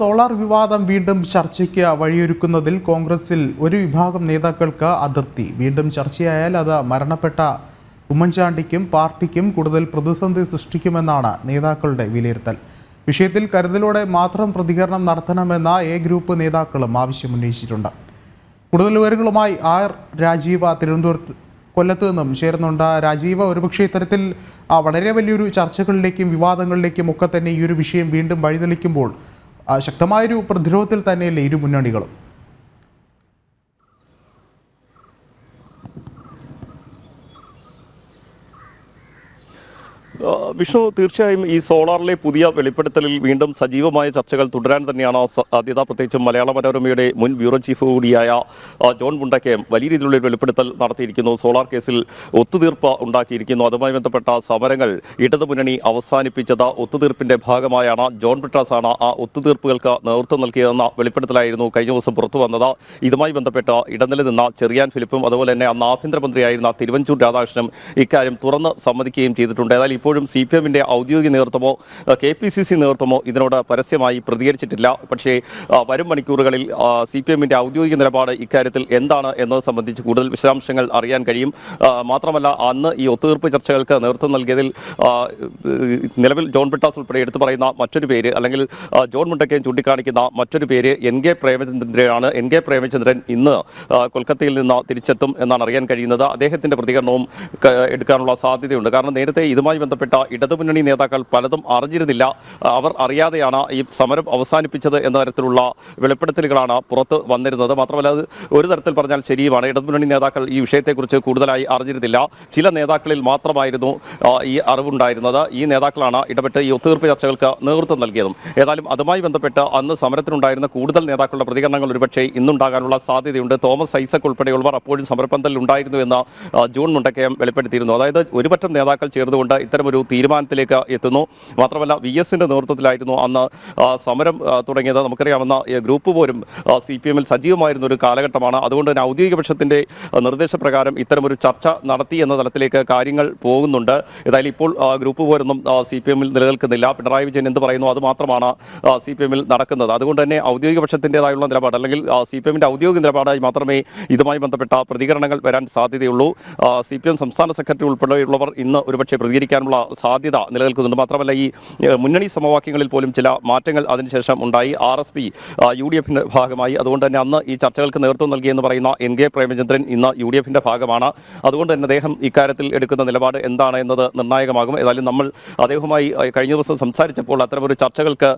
Solar വിവാദം വീണ്ടും ചർച്ചയ്ക്ക് വഴിയൊരുക്കുന്നതിൽ കോൺഗ്രസിൽ ഒരു വിഭാഗം നേതാക്കൾക്ക് അതൃപ്തി വീണ്ടും ചർച്ചയായാൽ അത് മരണപ്പെട്ട ഉമ്മൻചാണ്ടിക്കും പാർട്ടിക്കും കൂടുതൽ പ്രതിസന്ധി സൃഷ്ടിക്കുമെന്നാണ് നേതാക്കളുടെ വിലയിരുത്തൽ. വിഷയത്തിൽ കരുതലോടെ മാത്രം പ്രതികരണം നടത്തണമെന്ന എ ഗ്രൂപ്പ് നേതാക്കളും ആവശ്യമുന്നയിച്ചിട്ടുണ്ട്. കൂടുതൽ വിവരങ്ങളുമായി ആർ രാജീവ തിരുവനന്തപുരത്ത് കൊല്ലത്ത് നിന്നും ചേരുന്നുണ്ട്. രാജീവ ഒരുപക്ഷെ ഇത്തരത്തിൽ വളരെ വലിയൊരു ചർച്ചകളിലേക്കും വിവാദങ്ങളിലേക്കും ഒക്കെ തന്നെ ഈ ഒരു വിഷയം വീണ്ടും വഴിതെളിക്കുമ്പോൾ ശക്തമായൊരു പ്രതിരോധത്തിൽ തന്നെയല്ലേ ഇരു മുന്നണികളും? വിഷ്ണു തീർച്ചയായും ഈ സോളാറിലെ പുതിയ വെളിപ്പെടുത്തലിൽ വീണ്ടും സജീവമായ ചർച്ചകൾ തുടരാൻ തന്നെയാണ് സാധ്യത. പ്രത്യേകിച്ചും മലയാള മനോരമയുടെ മുൻ ബ്യൂറോ ചീഫ് കൂടിയായ ജോൺ മുണ്ടക്കയം വലിയ രീതിയിലുള്ള വെളിപ്പെടുത്തൽ നടത്തിയിരിക്കുന്നു. സോളാർ കേസിൽ ഒത്തുതീർപ്പ് ഉണ്ടാക്കിയിരിക്കുന്നു. അതുമായി ബന്ധപ്പെട്ട സമരങ്ങൾ ഇടതുമുന്നണി അവസാനിപ്പിച്ചത് ഒത്തുതീർപ്പിന്റെ ഭാഗമായാണ്. ജോൺ ബ്രിട്ടാസ് ആണ് ആ ഒത്തുതീർപ്പുകൾക്ക് നേതൃത്വം നൽകിയതെന്ന വെളിപ്പെടുത്തലായിരുന്നു കഴിഞ്ഞ ദിവസം പുറത്തു വന്നത്. ഇതുമായി ബന്ധപ്പെട്ട് ഇടനില നിന്ന ചെറിയാൻ ഫിലിപ്പും അതുപോലെ തന്നെ അന്ന് ആഭ്യന്തരമന്ത്രിയായിരുന്ന തിരുവഞ്ചൂർ രാധാകൃഷ്ണനും ഇക്കാര്യം തുറന്ന് സമ്മതിക്കുകയും ചെയ്തിട്ടുണ്ട്. ഏതായാലും ഇപ്പോഴും സി പി എമ്മിന്റെ ഔദ്യോഗിക നേതൃത്വമോ കെ പി സി സി നേതൃത്വമോ ഇതിനോട് പരസ്യമായി പ്രതികരിച്ചിട്ടില്ല. പക്ഷേ വരും മണിക്കൂറുകളിൽ സി പി എമ്മിന്റെ ഔദ്യോഗിക നിലപാട് ഇക്കാര്യത്തിൽ എന്താണ് എന്നത് സംബന്ധിച്ച് കൂടുതൽ വിശദാംശങ്ങൾ അറിയാൻ കഴിയും. മാത്രമല്ല അന്ന് ഈ ഒത്തുതീർപ്പ് ചർച്ചകൾക്ക് നേതൃത്വം നൽകിയതിൽ നിലവിൽ ജോൺ ബിട്ടാസ് ഉൾപ്പെടെ എടുത്തു പറയുന്ന മറ്റൊരു പേര് അല്ലെങ്കിൽ ജോൺ മുണ്ടക്കയും ചൂണ്ടിക്കാണിക്കുന്ന മറ്റൊരു പേര് എൻ കെ പ്രേമചന്ദ്രനാണ്. എൻ കെ പ്രേമചന്ദ്രൻ ഇന്ന് കൊൽക്കത്തയിൽ നിന്ന് തിരിച്ചെത്തും എന്നാണ് അറിയാൻ കഴിയുന്നത്. അദ്ദേഹത്തിന്റെ പ്രതികരണവും എടുക്കാനുള്ള സാധ്യതയുണ്ട്. കാരണം നേരത്തെ ഇതുമായി ബന്ധപ്പെട്ട ഇടതുമുന്നണി നേതാക്കൾ പലതും അറിഞ്ഞിരുന്നില്ല. അവർ അറിയാതെയാണ് ഈ സമരം അവസാനിപ്പിച്ചത് എന്ന തരത്തിലുള്ള വെളിപ്പെടുത്തലുകളാണ് പുറത്ത് വന്നിരുന്നത്. മാത്രമല്ല അത് ഒരു തരത്തിൽ പറഞ്ഞാൽ ശരിയുമാണ്. ഇടതുമുന്നണി നേതാക്കൾ ഈ വിഷയത്തെക്കുറിച്ച് കൂടുതലായി അറിഞ്ഞിരുന്നില്ല. ചില നേതാക്കളിൽ മാത്രമായിരുന്നു ഈ അറിവുണ്ടായിരുന്നത്. ഈ നേതാക്കളാണ് ഇടപെട്ട് ഈ ഒത്തുതീർപ്പ് ചർച്ചകൾക്ക് നേതൃത്വം നൽകിയതും. ഏതായാലും അതുമായി ബന്ധപ്പെട്ട് അന്ന് സമരത്തിനുണ്ടായിരുന്ന കൂടുതൽ നേതാക്കളുടെ പ്രതികരണങ്ങൾ ഒരുപക്ഷെ ഇന്നുണ്ടാകാനുള്ള സാധ്യതയുണ്ട്. തോമസ് ഐസക് ഉൾപ്പെടെയുള്ളവർ അപ്പോഴും സമരപന്തലിൽ ഉണ്ടായിരുന്നു എന്ന് ജൂൺ മുണ്ടക്കയം വെളിപ്പെടുത്തിയിരുന്നു. അതായത് ഒരുപറ്റം നേതാക്കൾ ചേർന്നുകൊണ്ട് ഇത്തരമൊരു തീരുമാനത്തിലേക്ക് എത്തുന്നു. മാത്രമല്ല വി എസിന്റെ നേതൃത്വത്തിലായിരുന്നു അന്ന് സമരം തുടങ്ങിയത്. നമുക്കറിയാവുന്ന ഈ ഗ്രൂപ്പ് പോലും സി പി എമ്മിൽ സജീവമായിരുന്ന ഒരു കാലഘട്ടമാണ്. അതുകൊണ്ട് തന്നെ ഔദ്യോഗിക പക്ഷത്തിന്റെ ആ, നിർദ്ദേശപ്രകാരം ഇത്തരമൊരു ചർച്ച നടത്തി എന്ന തലത്തിലേക്ക് കാര്യങ്ങൾ പോകുന്നുണ്ട്. ഏതായാലും ഇപ്പോൾ ഗ്രൂപ്പ് പോരൊന്നും സി പി എമ്മിൽ നിലനിൽക്കുന്നില്ല. പിണറായി വിജയൻ എന്ത് പറയുന്നു അത് മാത്രമാണ് സി പി എമ്മിൽ നടക്കുന്നത്. അതുകൊണ്ട് തന്നെ ഔദ്യോഗിക പക്ഷത്തിന്റെതായുള്ള നിലപാട് അല്ലെങ്കിൽ സി പി എമ്മിന്റെ ഔദ്യോഗിക നിലപാടായി മാത്രമേ ഇതുമായി ബന്ധപ്പെട്ട പ്രതികരണങ്ങൾ വരാൻ സാധ്യതയുള്ളൂ. സി പി എം സംസ്ഥാന സെക്രട്ടറി ഉൾപ്പെടെയുള്ളവർ ഇന്ന് ഒരുപക്ഷെ പ്രതികരിക്കാനുള്ള സാധ്യത നിലനിൽക്കുന്നുണ്ട്. മാത്രമല്ല ഈ മുന്നണി സമവാക്യങ്ങളിൽ പോലും ചില മാറ്റങ്ങൾ അതിനുശേഷം ഉണ്ടായി. R S P U D എഫിന്റെ ഭാഗമായി. അതുകൊണ്ട് തന്നെ അന്ന് ഈ ചർച്ചകൾക്ക് നേതൃത്വം നൽകിയെന്ന് പറയുന്ന എൻ കെ പ്രേമചന്ദ്രൻ ഇന്ന് യു ഡി എഫിന്റെ ഭാഗമാണ്. അതുകൊണ്ട് തന്നെ അദ്ദേഹം ഇക്കാര്യത്തിൽ എടുക്കുന്ന നിലപാട് എന്താണ് എന്നത് നിർണായകമാകും. ഏതായാലും നമ്മൾ അദ്ദേഹവുമായി കഴിഞ്ഞ ദിവസം സംസാരിച്ചപ്പോൾ അത്തരമൊരു ചർച്ചകൾക്ക്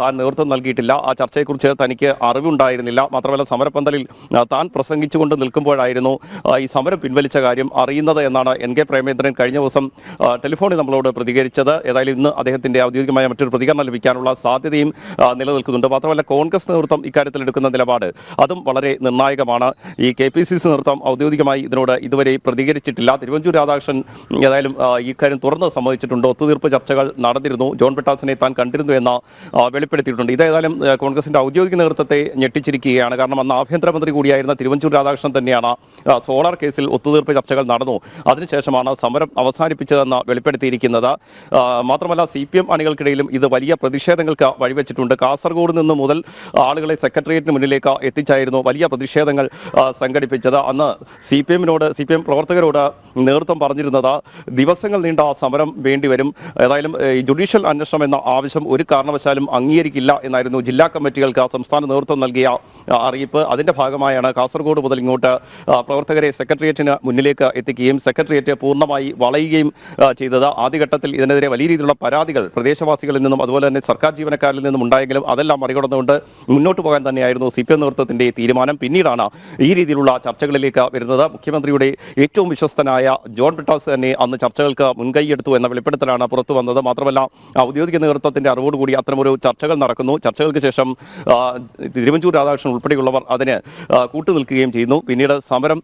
താൻ നേതൃത്വം നൽകിയിട്ടില്ല. ആ ചർച്ചയെക്കുറിച്ച് തനിക്ക് അറിവുണ്ടായിരുന്നില്ല. മാത്രമല്ല സമരപ്പന്തലിൽ താൻ പ്രസംഗിച്ചുകൊണ്ട് നിൽക്കുമ്പോഴായിരുന്നു ഈ സമരം പിൻവലിച്ച കാര്യം അറിയുന്നത് എന്നാണ് എൻ കെ പ്രേമേന്ദ്രൻ കഴിഞ്ഞ ദിവസം ടെലിഫോണിൽ നമ്മളോട് പ്രതികരിച്ചത്. ഏതായാലും ഇന്ന് അദ്ദേഹത്തിന്റെ ഔദ്യോഗികമായ മറ്റൊരു പ്രതികരണം ലഭിക്കാനുള്ള സാധ്യതയും നിലനിൽക്കുന്നുണ്ട്. മാത്രമല്ല കോൺഗ്രസ് നേതൃത്വം ഇക്കാര്യത്തിൽ എടുക്കുന്ന നിലപാട് അതും വളരെ നിർണായകമാണ്. ഈ കെ പി സി സി നേതൃത്വം ഔദ്യോഗികമായി ഇതിനോട് ഇതുവരെ പ്രതികരിച്ചിട്ടില്ല. തിരുവഞ്ചൂർ രാധാകൃഷ്ണൻ ഏതായാലും ഇക്കാര്യം തുറന്ന് സമ്മതിച്ചിട്ടുണ്ട്. ഒത്തുതീർപ്പ് ചർച്ചകൾ നടന്നിരുന്നു. ജോൺ പെട്ടാസിനെ താൻ കണ്ടിരുന്നു എന്ന് വെളിപ്പെടുത്തിയിട്ടുണ്ട്. ഇതേതായാലും കോൺഗ്രസിന്റെ ഔദ്യോഗിക നേതൃത്വത്തെ ഞെട്ടിച്ചിരിക്കുകയാണ്. കാരണം അന്ന് ആഭ്യന്തരമന്ത്രി കൂടിയായിരുന്ന തിരുവഞ്ചൂർ രാധാകൃഷ്ണൻ തന്നെയാണ് സോളാർ കേസിൽ ഒത്തുതീർപ്പ് ചർച്ചകൾ നടന്നു. അതിനുശേഷമാണ് സമരം അവസാനിപ്പിച്ചതെന്ന് വെളിപ്പെടുത്തിയിരിക്കുന്നത്. ആ, മാത്രമല്ല സി പി എം അണികൾക്കിടയിലും ഇത് വലിയ പ്രതിഷേധങ്ങൾക്ക് വഴിവെച്ചിട്ടുണ്ട്. കാസർഗോഡ് നിന്ന് മുതൽ ആളുകളെ സെക്രട്ടേറിയറ്റിന് മുന്നിലേക്ക് എത്തിച്ചായിരുന്നു വലിയ പ്രതിഷേധങ്ങൾ സംഘടിപ്പിച്ചത്. അന്ന് സി പി എമ്മിനോട് സി പി എം പ്രവർത്തകരോട് നേതൃത്വം പറഞ്ഞിരുന്നത് ദിവസങ്ങൾ നീണ്ട സമരം വേണ്ടിവരും ഏതായാലും ജുഡീഷ്യൽ അന്വേഷണം എന്ന ആവശ്യം ഒരു കാരണവശാലും അംഗീകരിക്കില്ല എന്നായിരുന്നു ജില്ലാ കമ്മിറ്റികൾക്ക് സംസ്ഥാന നേതൃത്വം നൽകിയ അറിയിപ്പ്. അതിന്റെ ഭാഗമായാണ് കാസർഗോഡ് മുതൽ ഇങ്ങോട്ട് പ്രവർത്തകരെ സെക്രട്ടേറിയറ്റിന് മുന്നിലേക്ക് എത്തിക്കുകയും സെക്രട്ടേറിയറ്റ് പൂർണമായി വളയുകയും ചെയ്തത്. ആദ്യഘട്ടത്തിൽ ഇതിനെതിരെ വലിയ രീതിയിലുള്ള പരാതികൾ പ്രദേശവാസികളിൽ നിന്നും അതുപോലെ തന്നെ സർക്കാർ ജീവനക്കാരിൽ നിന്നും ഉണ്ടായെങ്കിലും അതെല്ലാം മറികടന്നുകൊണ്ട് മുന്നോട്ട് പോകാൻ തന്നെയായിരുന്നു സി പി എം തീരുമാനം. പിന്നീടാണ് ഈ രീതിയിലുള്ള ചർച്ചകളിലേക്ക് വരുന്നത്. മുഖ്യമന്ത്രിയുടെ ഏറ്റവും വിശ്വസ്തനായ ജോൺ ബ്രിട്ടാസ് തന്നെ അന്ന് ചർച്ചകൾക്ക് മുൻകൈയെടുത്തു എന്ന വെളിപ്പെടുത്തലാണ് പുറത്തു വന്നത്. മാത്രമല്ല ഔദ്യോഗിക നേതൃത്വത്തിന്റെ അറിവോടുകൂടി അത്തരമൊരു ചർച്ചകൾ നടക്കുന്നു. ചർച്ചകൾക്ക് ശേഷം തിരുവഞ്ചൂർ രാധാകൃഷ്ണൻ ഉൾപ്പെടെയുള്ളവർ അതിന് കൂട്ടുനിൽക്കുകയും ചെയ്യുന്നു. പിന്നീട് സമരം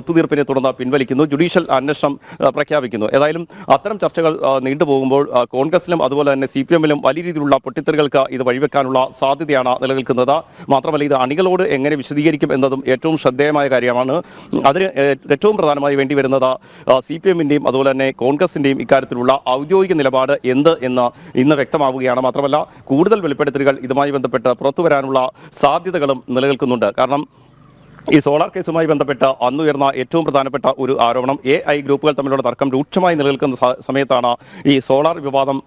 ഒത്തുതീർപ്പിനെ തുടർന്ന് പിൻവലിക്കുന്നു. ജുഡീഷ്യൽ അന്വേഷണം പ്രഖ്യാപിക്കുന്നു. ഏതായാലും അത്തരം ചർച്ചകൾ നീണ്ടുപോകുമ്പോൾ കോൺഗ്രസിലും അതുപോലെ തന്നെ സി പി എമ്മിലും വലിയ രീതിയിലുള്ള പൊട്ടിത്തെറികൾക്ക് ഇത് വഴിവെക്കാനുള്ള സാധ്യതയാണ് നിലനിൽക്കുന്നത്. മാത്രമല്ല ഇത് അണികളോട് എങ്ങനെ വിശദീകരിക്കും എന്നതും ഏറ്റവും ശ്രദ്ധേയമായ കാര്യമാണ്. അതിന് ഏറ്റവും പ്രധാനമായി വേണ്ടി വരുന്നത് സി പി എമ്മിന്റെയും അതുപോലെ തന്നെ കോൺഗ്രസിന്റെയും ഇക്കാര്യത്തിലുള്ള ഔദ്യോഗിക നിലപാട് എന്ത് എന്ന് ഇന്ന് വ്യക്തമാവുകയാണ്. മാത്രമല്ല കൂടുതൽ വെളിപ്പെടുത്തലുകൾ ഇതുമായി ബന്ധപ്പെട്ട് പുറത്തു സാധ്യതകളും നിലനിൽക്കുന്നുണ്ട്. കാരണം ഈ സോളാർ കേസുമായി ബന്ധപ്പെട്ട് അന്നുയർന്ന ഏറ്റവും പ്രധാനപ്പെട്ട ഒരു ആരോപണം എ ഐ ഗ്രൂപ്പുകൾ തമ്മിലുള്ള തർക്കം രൂക്ഷമായി നിലനിൽക്കുന്ന സമയത്താണ് ഈ സോളാർ വിവാദം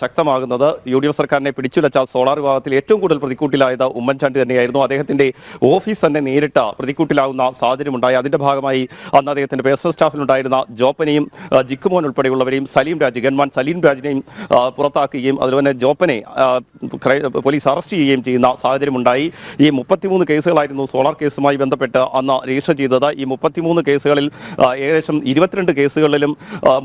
ശക്തമാകുന്നത്. യു ഡി എഫ് സർക്കാരിനെ പിടിച്ചുലച്ച സോളാർ വിവാദത്തിൽ ഏറ്റവും കൂടുതൽ പ്രതിക്കൂട്ടിലായത് ഉമ്മൻചാണ്ടി തന്നെയായിരുന്നു. അദ്ദേഹത്തിന്റെ ഓഫീസ് തന്നെ നേരിട്ട് പ്രതിക്കൂട്ടിലാവുന്ന സാഹചര്യമുണ്ടായി. അതിന്റെ ഭാഗമായി അന്ന് അദ്ദേഹത്തിന്റെ പേഴ്സണൽ സ്റ്റാഫിലുണ്ടായിരുന്ന ജോപ്പനെയും ജിക്കുമോൻ ഉൾപ്പെടെയുള്ളവരെയും സലീം രാജ് ഗൺമാൻ സലീം രാജിനെയും പുറത്താക്കുകയും അതുപോലെ തന്നെ ജോപ്പനെ പോലീസ് അറസ്റ്റ് ചെയ്യുകയും ചെയ്യുന്ന സാഹചര്യമുണ്ടായി. ഈ മുപ്പത്തിമൂന്ന് കേസുകളായിരുന്നു സോളാർ കേസുമായി ബന്ധപ്പെട്ട് അന്ന് രജിസ്റ്റർ ചെയ്തത്. ഈ മുപ്പത്തിമൂന്ന് കേസുകളിൽ ഏകദേശം ഇരുപത്തിരണ്ട് കേസുകളിലും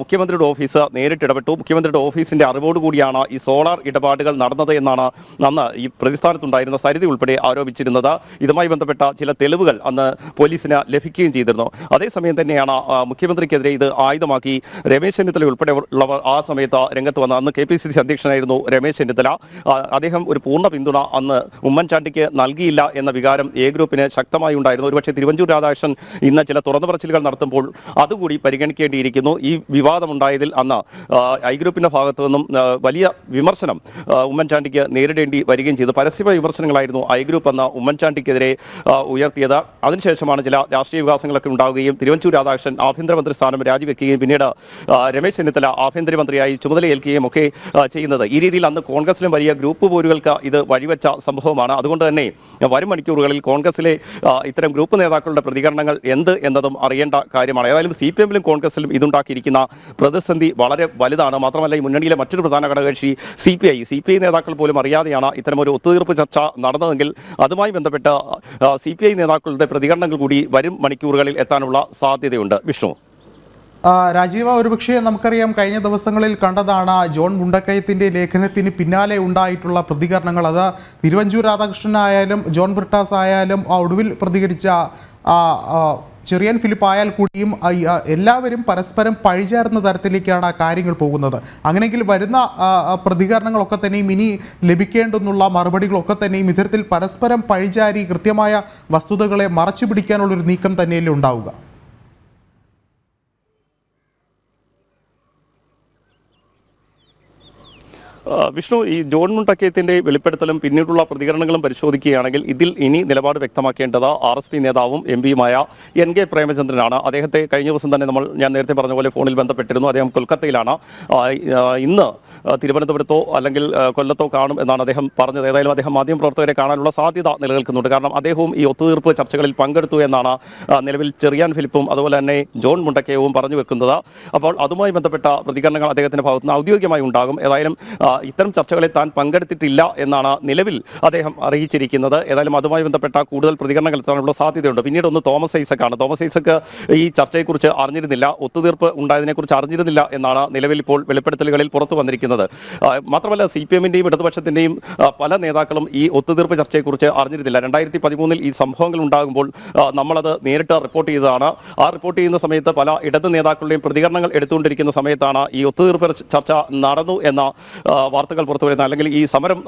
മുഖ്യമന്ത്രിയുടെ ഓഫീസ് നേരിട്ട് ഇടപെട്ടു. മുഖ്യമന്ത്രിയുടെ ഓഫീസിന്റെ അറിവോട് കൂടിയാണ് ഈ സോളാർ ഇടപാടുകൾ നടന്നത് എന്നാണ് അന്ന് ഈ പ്രതിസ്ഥാനത്തുണ്ടായിരുന്ന സരിതി ഉൾപ്പെടെ ആരോപിച്ചിരുന്നത്. ഇതുമായി ബന്ധപ്പെട്ട ചില തെളിവുകൾ അന്ന് പോലീസിന് ലഭിക്കുകയും ചെയ്തിരുന്നു. അതേസമയം തന്നെയാണ് മുഖ്യമന്ത്രിക്കെതിരെ ഇത് ആയുധമാക്കി രമേശ് ചെന്നിത്തല ഉൾപ്പെടെ ഉള്ളവർ ആ സമയത്ത് രംഗത്ത് വന്ന അന്ന് കെ പി സി സി അധ്യക്ഷനായിരുന്നു രമേശ് ചെന്നിത്തല. അദ്ദേഹം ഒരു പൂർണ പിന്തുണ അന്ന് ഉമ്മൻചാണ്ടിക്ക് നൽകിയില്ല എന്ന വികാരം എ ഗ്രൂപ്പിന് ശക്തമായി ഉണ്ടായിരുന്നു. ഒരുപക്ഷെ തിരുവഞ്ചൂർ രാധാകൃഷ്ണൻ ഇന്ന് ചില തുറന്നു പറച്ചിലുകൾ നടത്തുമ്പോൾ അതുകൂടി പരിഗണിക്കേണ്ടിയിരിക്കുന്നു. ഈ വിവാദമുണ്ടായതിൽ അന്ന് ഐ ഗ്രൂപ്പിന്റെ ഭാഗത്തു നിന്നും വലിയ വിമർശനം ഉമ്മൻചാണ്ടിക്ക് നേരിടേണ്ടി വരികയും ചെയ്തു. പരസ്യമായ വിമർശനങ്ങളായിരുന്നു ഐ ഗ്രൂപ്പ് എന്ന ഉമ്മൻചാണ്ടിക്കെതിരെ ഉയർത്തിയത്. അതിനുശേഷമാണ് ചില രാഷ്ട്രീയ വികാസങ്ങളൊക്കെ ഉണ്ടാവുകയും തിരുവഞ്ചൂർ രാധാകൃഷ്ണൻ ആഭ്യന്തരമന്ത്രി സ്ഥാനം രാജിവെക്കുകയും പിന്നീട് രമേശ് ചെന്നിത്തല ആഭ്യന്തരമന്ത്രിയായി ചുമതലയേൽക്കുകയും ഒക്കെ ചെയ്യുന്നത്. ഈ രീതിയിൽ അന്ന് കോൺഗ്രസിലും വലിയ ഗ്രൂപ്പ് പോരുകൾക്ക് ഇത് വഴിവെച്ച സംഭവമാണ്. അതുകൊണ്ട് തന്നെ വരും മണിക്കൂറുകളിൽ കോൺഗ്രസിലെ ഇത്തരം ഗ്രൂപ്പ് നേതാക്കളുടെ പ്രതികരണങ്ങൾ എന്ത് എന്നതും അറിയേണ്ട കാര്യമാണ്. ഏതായാലും സി പി എമ്മിലും കോൺഗ്രസിലും ഇതുണ്ടാക്കിയിരിക്കുന്ന പ്രതിസന്ധി വളരെ വലുതാണ്. മാത്രമല്ല ഈ മുന്നണിയിലെ മറ്റൊരു പ്രധാന ഘടകകക്ഷി C P I. C P I നേതാക്കൾ പോലും അറിയാതെയാണ് ഇത്തരമൊരു ഒത്തുതീർപ്പ് ചർച്ച നടന്നതെങ്കിൽ അതുമായി ബന്ധപ്പെട്ട് സി പി ഐ നേതാക്കളുടെ പ്രതികരണങ്ങൾ കൂടി വരും മണിക്കൂറുകളിൽ എത്താനുള്ള സാധ്യതയുണ്ട്. വിഷ്ണു. രാജീവ ഒരുപക്ഷെ നമുക്കറിയാം കഴിഞ്ഞ ദിവസങ്ങളിൽ കണ്ടതാണ് ജോൺ മുണ്ടക്കയത്തിന്റെ ലേഖനത്തിന് പിന്നാലെ ഉണ്ടായിട്ടുള്ള പ്രതികരണങ്ങൾ. അത് തിരുവഞ്ചൂർ രാധാകൃഷ്ണനായാലും ജോൺ ബ്രിട്ടാസ് ആയാലും ഒടുവിൽ പ്രതികരിച്ച ചെറിയൻ ഫിലിപ്പ് ആയാൽ കൂടിയും എല്ലാവരും പരസ്പരം പഴിചേർന്ന തരത്തിലേക്കാണ് കാര്യങ്ങൾ പോകുന്നത്. അങ്ങനെയെങ്കിൽ വരുന്ന പ്രതികരണങ്ങളൊക്കെ തന്നെയും ഇനി ലഭിക്കേണ്ടെന്നുള്ള മറുപടികളൊക്കെ തന്നെയും ഇത്തരത്തിൽ പരസ്പരം പഴിചാരി കൃത്യമായ വസ്തുതകളെ മറച്ചു പിടിക്കാനുള്ളൊരു നീക്കം തന്നെയല്ലേ ഉണ്ടാവുക. വിഷ്ണു ഈ ജോൺ മുണ്ടക്കയത്തിന്റെ വെളിപ്പെടുത്തലും പിന്നീടുള്ള പ്രതികരണങ്ങളും പരിശോധിക്കുകയാണെങ്കിൽ ഇതിൽ ഇനി നിലപാട് വ്യക്തമാക്കേണ്ടത് ആർ എസ് പി നേതാവും എം പിയുമായ എൻ കെ പ്രേമചന്ദ്രനാണ്. അദ്ദേഹത്തെ കഴിഞ്ഞ ദിവസം തന്നെ നമ്മൾ ഞാൻ നേരത്തെ പറഞ്ഞ പോലെ ഫോണിൽ ബന്ധപ്പെട്ടിരുന്നു. അദ്ദേഹം കൊൽക്കത്തയിലാണ്. ഇന്ന് തിരുവനന്തപുരത്തോ അല്ലെങ്കിൽ കൊല്ലത്തോ കാണും എന്നാണ് അദ്ദേഹം പറഞ്ഞത്. ഏതായാലും അദ്ദേഹം മാധ്യമ പ്രവർത്തകരെ കാണാനുള്ള സാധ്യത നിലനിൽക്കുന്നുണ്ട്. കാരണം അദ്ദേഹവും ഈ ഒത്തുതീർപ്പ് ചർച്ചകളിൽ പങ്കെടുത്തു എന്നാണ് നിലവിൽ ചെറിയാൻ ഫിലിപ്പും അതുപോലെ തന്നെ ജോൺ മുണ്ടക്കയവും പറഞ്ഞു വെക്കുന്നത്. അപ്പോൾ അതുമായി ബന്ധപ്പെട്ട പ്രതികരണങ്ങൾ അദ്ദേഹത്തിന്റെ ഭാഗത്തുനിന്ന് ഔദ്യോഗികമായി ഉണ്ടാകും. ഏതായാലും ഇത്തരം ചർച്ചകളിൽ താൻ പങ്കെടുത്തിട്ടില്ല എന്നാണ് നിലവിൽ അദ്ദേഹം അറിയിച്ചിരിക്കുന്നത്. ഏതായാലും അതുമായി ബന്ധപ്പെട്ട കൂടുതൽ പ്രതികരണങ്ങൾ എത്താനുള്ള സാധ്യതയുണ്ട്. പിന്നീട് ഒന്ന് തോമസ് ഐസക്കാണ്. തോമസ് ഐസക്ക് ഈ ചർച്ചയെക്കുറിച്ച് അറിഞ്ഞിരുന്നില്ല. ഒത്തുതീർപ്പ് ഉണ്ടായതിനെക്കുറിച്ച് അറിഞ്ഞിരുന്നില്ല എന്നാണ് നിലവിൽ ഇപ്പോൾ വെളിപ്പെടുത്തലുകളിൽ പുറത്തു വന്നിരിക്കുന്നത്. മാത്രമല്ല സി പി എമ്മിന്റെയും ഇടതുപക്ഷത്തിന്റെയും പല നേതാക്കളും ഈ ഒത്തുതീർപ്പ് ചർച്ചയെക്കുറിച്ച് അറിഞ്ഞിരുന്നില്ല. രണ്ടായിരത്തി പതിമൂന്നിൽ ഈ സംഭവങ്ങൾ ഉണ്ടാകുമ്പോൾ നമ്മളത് നേരിട്ട് റിപ്പോർട്ട് ചെയ്തതാണ്. ആ റിപ്പോർട്ട് ചെയ്യുന്ന സമയത്ത് പല ഇടത് നേതാക്കളുടെയും പ്രതികരണങ്ങൾ എടുത്തുകൊണ്ടിരിക്കുന്ന സമയത്താണ് ഈ ഒത്തുതീർപ്പ് ചർച്ച നടന്നു എന്ന വാർത്തകൾ പുറത്തു വരുന്നത് അല്ലെങ്കിൽ ഈ സമരം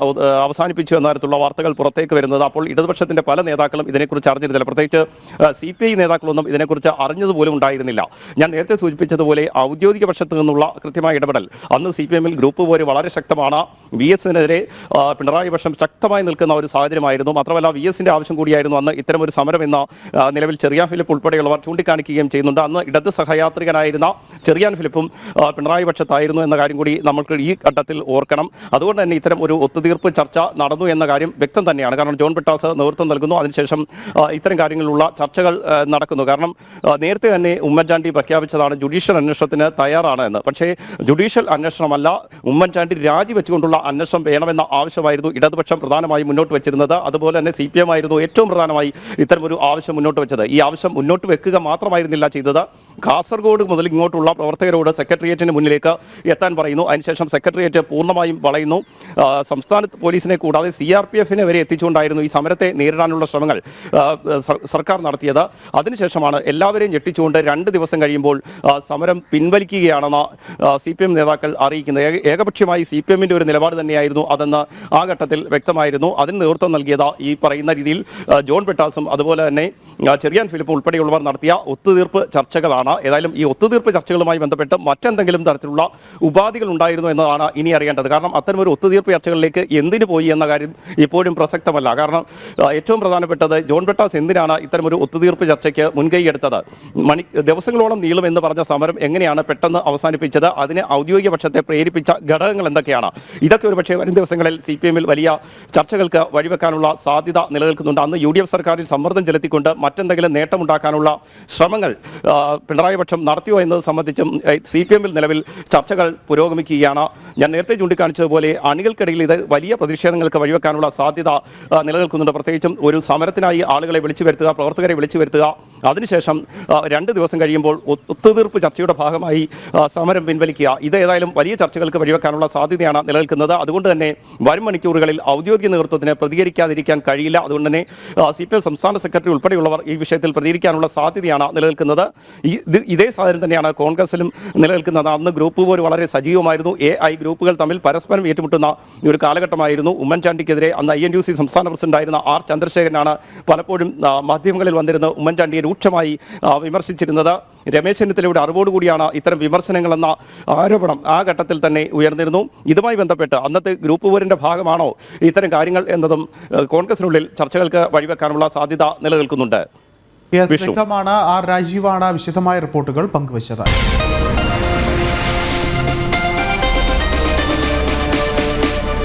അവസാനിപ്പിച്ചു എന്ന തരത്തിലുള്ള വാർത്തകൾ പുറത്തേക്ക് വരുന്നത് അപ്പോൾ ഇടതുപക്ഷത്തിന്റെ പല നേതാക്കളും ഇതിനെക്കുറിച്ച് അറിഞ്ഞിരുന്നില്ല. പ്രത്യേകിച്ച് സി പി ഐ നേതാക്കളൊന്നും ഇതിനെക്കുറിച്ച് അറിഞ്ഞതുപോലും ഉണ്ടായിരുന്നില്ല. ഞാൻ നേരത്തെ സൂചിപ്പിച്ചതുപോലെ ഔദ്യോഗിക പക്ഷത്തു നിന്നുള്ള കൃത്യമായ ഇടപെടൽ. അന്ന് സി പി എമ്മിൽ ഗ്രൂപ്പ് പോര് വളരെ ശക്തമാണ്. വി എസിനെതിരെ പിണറായി പക്ഷം ശക്തമായി നിൽക്കുന്ന ഒരു സാഹചര്യമായിരുന്നു. മാത്രമല്ല വി എസിന്റെ ആവശ്യം കൂടിയായിരുന്നു. അന്ന് ഇത്തരം ഒരു സമരം എന്ന നിലവിൽ ചെറിയാൻ ഫിലിപ്പ് ഉൾപ്പെടെയുള്ളവർ ചൂണ്ടിക്കാണിക്കുകയും ചെയ്യുന്നുണ്ട്. അന്ന് ഇടത് സഹയാത്രികനായിരുന്ന ചെറിയാൻ ഫിലിപ്പും പിണറായി പക്ഷത്തായിരുന്നു എന്ന കാര്യം കൂടി നമ്മൾക്ക് ഈ ഘട്ടത്തിൽ ഓർക്കണം. അതുകൊണ്ട് തന്നെ ഇത്തരം ഒരു ഒത്തുതീർപ്പ് ചർച്ച നടന്നു എന്ന കാര്യം വ്യക്തം തന്നെയാണ്. കാരണം ജോൺ പിട്ടാസ് നേതൃത്വം നൽകുന്നു. അതിനുശേഷം ഇത്തരം കാര്യങ്ങളിലുള്ള ചർച്ചകൾ നടക്കുന്നു. കാരണം നേരത്തെ തന്നെ ഉമ്മൻചാണ്ടി പ്രഖ്യാപിച്ചതാണ് ജുഡീഷ്യൽ അന്വേഷണത്തിന് തയ്യാറാണ് എന്ന്. പക്ഷേ ജുഡീഷ്യൽ അന്വേഷണമല്ല ഉമ്മൻചാണ്ടി രാജിവെച്ചുകൊണ്ടുള്ള അന്വേഷണം വേണമെന്ന ആവശ്യമായിരുന്നു. ഇടതുപക്ഷം പ്രധാനമായും മുന്നോട്ട് വെച്ചിരുന്നത്. അതുപോലെ തന്നെ സി പി എം ആയിരുന്നു ഏറ്റവും പ്രധാനമായി ഇത്തരമൊരു ആവശ്യം മുന്നോട്ട് വെച്ചത്. ഈ ആവശ്യം മുന്നോട്ട് വെക്കുക മാത്രമായിരുന്നില്ല ചെയ്തത്. കാസർഗോഡ് മുതൽ ഇങ്ങോട്ടുള്ള പ്രവർത്തകരോട് സെക്രട്ടേറിയറ്റിന് മുന്നിലേക്ക് എത്താൻ പറയുന്നു. അതിനുശേഷം സെക്രട്ടേറിയറ്റ് പൂർണമായും വളയുന്നു. സംസ്ഥാന പോലീസിനെ കൂടാതെ സി ആർ പി എഫിനെ വരെ എത്തിച്ചുകൊണ്ടായിരുന്നു ഈ സമരത്തെ നേരിടാനുള്ള ശ്രമങ്ങൾ സർക്കാർ നടത്തിയത്. അതിനുശേഷമാണ് എല്ലാവരെയും ഞെട്ടിച്ചുകൊണ്ട് രണ്ട് ദിവസം കഴിയുമ്പോൾ സമരം പിൻവലിക്കുകയാണെന്ന് സി പി എം നേതാക്കൾ അറിയിക്കുന്നത്. ഏകപക്ഷീയമായി സി പി എമ്മിന്റെ ഒരു നിലപാട് തന്നെയായിരുന്നു അതെന്ന് ആ ഘട്ടത്തിൽ വ്യക്തമായിരുന്നു. അതിന് നേതൃത്വം നൽകിയത് ഈ പറയുന്ന രീതിയിൽ ജോൺ പെട്ടാസും അതുപോലെ തന്നെ ചെറിയാൻ ഫിലിപ്പ് ഉൾപ്പെടെയുള്ളവർ നടത്തിയ ഒത്തുതീർപ്പ് ചർച്ചകളാണ്. ഏതായാലും ഈ ഒത്തുതീർപ്പ് ചർച്ചകളുമായി ബന്ധപ്പെട്ട് മറ്റെന്തെങ്കിലും തരത്തിലുള്ള ഉപാധികൾ ഉണ്ടായിരുന്നു എന്നതാണ് ഇനി അറിയേണ്ടത്. കാരണം അത്തരമൊരു ഒത്തുതീർപ്പ് ചർച്ചകളിലേക്ക് എന്തിനു പോയി എന്ന കാര്യം ഇപ്പോഴും പ്രസക്തമല്ല. കാരണം ഏറ്റവും പ്രധാനപ്പെട്ടത് ജോൺ പെട്ടാസ് എന്തിനാണ് ഇത്തരമൊരു ഒത്തുതീർപ്പ് ചർച്ചയ്ക്ക് മുൻകൈ എടുത്തത്? മണി ദിവസങ്ങളോളം നീളും എന്ന് പറഞ്ഞ സമരം എങ്ങനെയാണ് പെട്ടെന്ന് അവസാനിപ്പിച്ചത്? അതിനെ ഔദ്യോഗിക പക്ഷത്തെ പ്രേരിപ്പിച്ച ഘടകങ്ങൾ എന്തൊക്കെയാണ്? ഇതൊക്കെ ഒരു പക്ഷേ വരും ദിവസങ്ങളിൽ സി പി എമ്മിൽ വലിയ ചർച്ചകൾക്ക് വഴിവെക്കാനുള്ള സാധ്യത നിലനിൽക്കുന്നുണ്ട്. അന്ന് യു ഡി എഫ് സർക്കാരിൽ സമ്മർദ്ദം ചെലുത്തിക്കൊണ്ട് മറ്റെന്തെങ്കിലും നേട്ടമുണ്ടാക്കാനുള്ള ശ്രമങ്ങൾ പിണറായി പക്ഷം നടത്തിയോ എന്നത് സംബന്ധിച്ചും സി പി എമ്മിൽ നിലവിൽ ചർച്ചകൾ പുരോഗമിക്കുകയാണ്. ഞാൻ നേരത്തെ ചൂണ്ടിക്കാണിച്ചതുപോലെ അണികൾക്കിടയിൽ ഇത് വലിയ പ്രതിഷേധങ്ങൾക്ക് വഴിവെക്കാനുള്ള സാധ്യത നിലനിൽക്കുന്നുണ്ട്. പ്രത്യേകിച്ചും ഒരു സമരത്തിനായി ആളുകളെ വിളിച്ചു വരുത്തുക പ്രവർത്തകരെ വിളിച്ചു വരുത്തുക അതിനുശേഷം രണ്ട് ദിവസം കഴിയുമ്പോൾ ഒത്തുതീർപ്പ് ചർച്ചയുടെ ഭാഗമായി സമരം പിൻവലിക്കുക. ഇത് ഏതായാലും വലിയ ചർച്ചകൾക്ക് വഴിവെക്കാനുള്ള സാധ്യതയാണ് നിലനിൽക്കുന്നത്. അതുകൊണ്ട് തന്നെ വരും മണിക്കൂറുകളിൽ ഔദ്യോഗിക നേതൃത്വത്തിന് പ്രതികരിക്കാതിരിക്കാൻ കഴിയില്ല. അതുകൊണ്ട് തന്നെ സി പി എം സംസ്ഥാന സെക്രട്ടറി ഉൾപ്പെടെയുള്ളവർ ഈ വിഷയത്തിൽ പ്രതികരിക്കാനുള്ള സാധ്യതയാണ് നിലനിൽക്കുന്നത്. ഇതേ സാഹചര്യം തന്നെയാണ് കോൺഗ്രസിലും നിലനിൽക്കുന്നത്. അന്ന് ഗ്രൂപ്പ് പോലും വളരെ സജീവമായിരുന്നു. എ ഐ ഗ്രൂപ്പുകൾ തമ്മിൽ പരസ്പരം ഏറ്റുമുട്ടുന്ന ഒരു കാലഘട്ടമായിരുന്നു. ഉമ്മൻചാണ്ടിക്കെതിരെ അന്ന് ഐ എൻ യു സി സംസ്ഥാന പ്രസിഡന്റായിരുന്ന ആർ ചന്ദ്രശേഖരനാണ് പലപ്പോഴും മാധ്യമങ്ങളിൽ വന്നിരുന്ന ഉമ്മൻചാണ്ടിയെ രൂക്ഷമായി വിമർശിച്ചിരുന്നത്. രമേശ് ചെന്നിത്തലയുടെ അറിവോടുകൂടിയാണ് ഇത്തരം വിമർശനങ്ങളെന്ന ആരോപണം ആ ഘട്ടത്തിൽ തന്നെ ഉയർന്നിരുന്നു. ഇതുമായി ബന്ധപ്പെട്ട് അന്നത്തെ ഗ്രൂപ്പ് പോരിന്റെ ഭാഗമാണോ ഇത്തരം കാര്യങ്ങൾ എന്നതും കോൺഗ്രസിനുള്ളിൽ ചർച്ചകൾക്ക് വഴിവെക്കാനുള്ള സാധ്യത നിലനിൽക്കുന്നുണ്ട്. വ്യക്തമാണ്. ആർ രാജീവാണ് വിശദമായ റിപ്പോർട്ടുകൾ പങ്കുവച്ചത്.